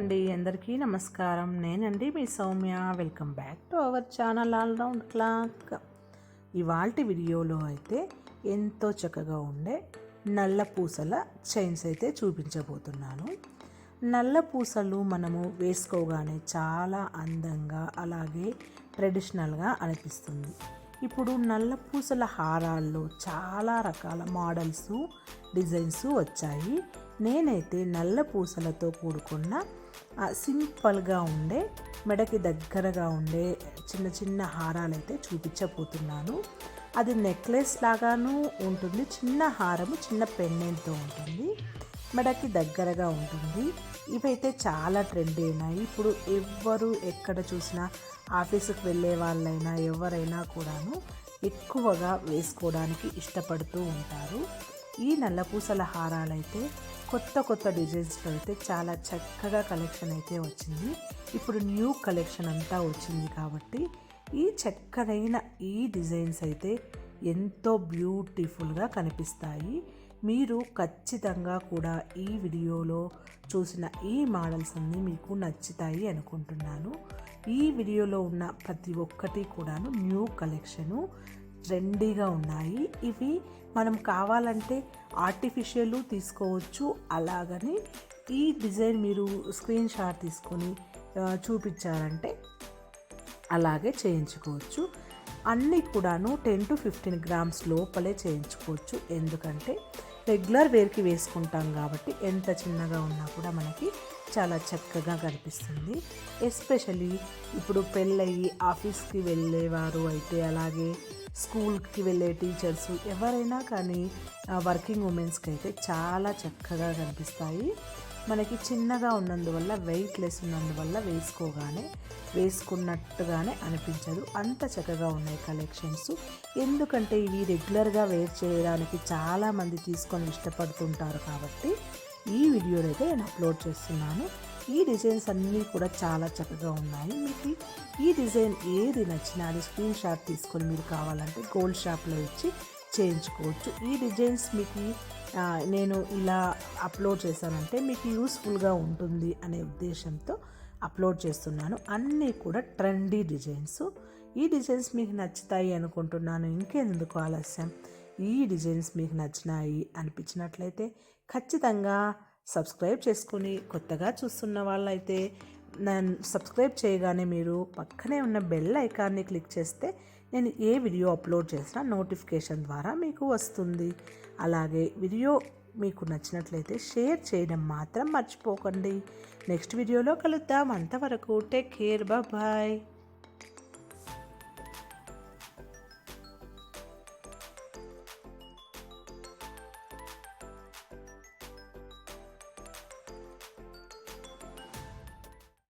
అండి అందరికీ నమస్కారం. నేనండి మీ Soumya. Welcome back to our channel all round clock ఇవాల్టి వీడియోలో అయితే ఎంతో చక్కగా ఉండే నల్ల పూసల చైన్స్ అయితే చూపించబోతున్నాను. నల్ల పూసలు మనము వేసుకోగానే చాలా అందంగా అలాగే ట్రెడిషనల్గా అనిపిస్తుంది. ఇప్పుడు నల్ల పూసల హారాల్లో చాలా రకాల మోడల్స్ డిజైన్స్ వచ్చాయి. నేనైతే నల్ల పూసలతో కూడుకున్న సింపుల్గా ఉండే మెడకి దగ్గరగా ఉండే చిన్న చిన్న హారాలు అయితే చూపించబోతున్నాను. అది నెక్లెస్ లాగాను ఉంటుంది. చిన్న హారము చిన్న పెన్నెంట్తో ఉంటుంది. మెడకి దగ్గరగా ఉంటుంది. ఇవైతే చాలా ట్రెండ్ అయినాయి. ఇప్పుడు ఎవ్వరు ఎక్కడ చూసినా ఆఫీసుకు వెళ్ళే వాళ్ళైనా ఎవరైనా కూడాను ఎక్కువగా వేసుకోవడానికి ఇష్టపడుతూ ఉంటారు. ఈ నల్లపూసల హారాలైతే కొత్త కొత్త డిజైన్స్లో అయితే చాలా చక్కగా కలెక్షన్ అయితే వచ్చింది. ఇప్పుడు న్యూ కలెక్షన్ అంతా వచ్చింది కాబట్టి ఈ చక్కనైన ఈ డిజైన్స్ అయితే ఎంతో బ్యూటిఫుల్గా కనిపిస్తాయి. మీరు ఖచ్చితంగా కూడా ఈ వీడియోలో చూసిన ఈ మోడల్స్ అన్నీ మీకు నచ్చుతాయి అనుకుంటున్నాను. ఈ వీడియోలో ఉన్న ప్రతి ఒక్కటి కూడాను న్యూ కలెక్షను ట్రెండీగా ఉన్నాయి. ఇవి మనం కావాలంటే ఆర్టిఫిషియల్ తీసుకోవచ్చు. అలాగని ఈ డిజైన్ మీరు స్క్రీన్ షాట్ తీసుకొని చూపించారంటే అలాగే చేయించుకోవచ్చు. అన్నీ కూడాను టెన్ టు ఫిఫ్టీన్ గ్రామ్స్ లోపలే చేయించుకోవచ్చు. ఎందుకంటే రెగ్యులర్ వేర్కి వేసుకుంటాం కాబట్టి ఎంత చిన్నగా ఉన్నా కూడా మనకి చాలా చక్కగా కనిపిస్తుంది. ఎస్పెషలీ ఇప్పుడు పెళ్ళయి ఆఫీస్కి వెళ్ళేవారు అయితే అలాగే స్కూల్కి వెళ్ళే టీచర్స్ ఎవరైనా కానీ వర్కింగ్ ఉమెన్స్కి అయితే చాలా చక్కగా కనిపిస్తాయి. మనకి చిన్నగా ఉన్నందువల్ల వెయిట్ లెస్ ఉన్నందువల్ల వేసుకోగానే వేసుకున్నట్టుగానే అనిపించదు. అంత చక్కగా ఉన్నాయి కలెక్షన్స్. ఎందుకంటే ఇవి రెగ్యులర్గా వేర్ చేయడానికి చాలామంది తీసుకొని ఇష్టపడుతుంటారు కాబట్టి ఈ వీడియోనైతే అయితే నేను అప్లోడ్ చేస్తున్నాను. ఈ డిజైన్స్ అన్నీ కూడా చాలా చక్కగా ఉన్నాయి. మీకు ఈ డిజైన్ ఏది నచ్చినా అది స్క్రీన్ షాట్ తీసుకొని మీరు కావాలంటే గోల్డ్ షాప్లో ఇచ్చి చేయించుకోవచ్చు. ఈ డిజైన్స్ మీకు నేను ఇలా అప్లోడ్ చేశానంటే మీకు యూస్ఫుల్గా ఉంటుంది అనే ఉద్దేశంతో అప్లోడ్ చేస్తున్నాను. అన్నీ కూడా ట్రెండీ డిజైన్స్. ఈ డిజైన్స్ మీకు నచ్చుతాయి అనుకుంటున్నాను. ఇంకెందుకు ఆలస్యం? ఈ డిజైన్స్ మీకు నచ్చినాయి అనిపించినట్లయితే ఖచ్చితంగా సబ్స్క్రైబ్ చేసుకొని కొత్తగా చూస్తున్న వాళ్ళైతే నన్ను సబ్స్క్రైబ్ చేయగానే మీరు పక్కనే ఉన్న బెల్ ఐకాన్ని క్లిక్ చేస్తే నేను ఏ వీడియో అప్లోడ్ చేసినా నోటిఫికేషన్ ద్వారా మీకు వస్తుంది. అలాగే వీడియో మీకు నచ్చినట్లయితే షేర్ చేయడం మాత్రం మర్చిపోకండి. నెక్స్ట్ వీడియోలో కలుద్దాం. అంతవరకు టేక్ కేర్. బాయ్